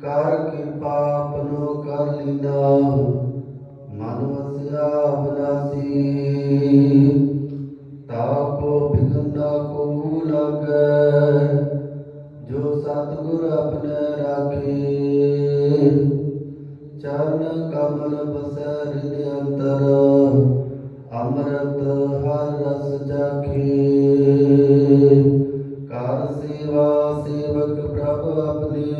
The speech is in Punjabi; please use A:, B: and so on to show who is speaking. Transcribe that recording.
A: ਕਰ ਕਿਰਪਾ ਆਪਣੋ ਕਰ ਲੀਨਾ। ਮਨ ਵਸਿਆ ਬਨਾਸੀ ਤਾਕੋ ਬਿਗੰਦਾ ਕੋ ਲਗੈ। ਜੋ ਸਤਿਗੁਰ ਆਪਣੇ ਰਾਖੇ। ਚਰਨ ਕਮਲ ਬਸੈ ਹਿਰਦਿ ਅੰਤਰ। ਅੰਮ੍ਰਿਤ ਹਰ ਰਸ ਜਾਖੇ। ਕਰ ਸੇਵਾ ਸੇਵਕ ਪ੍ਰਭ ਆਪਣੇ।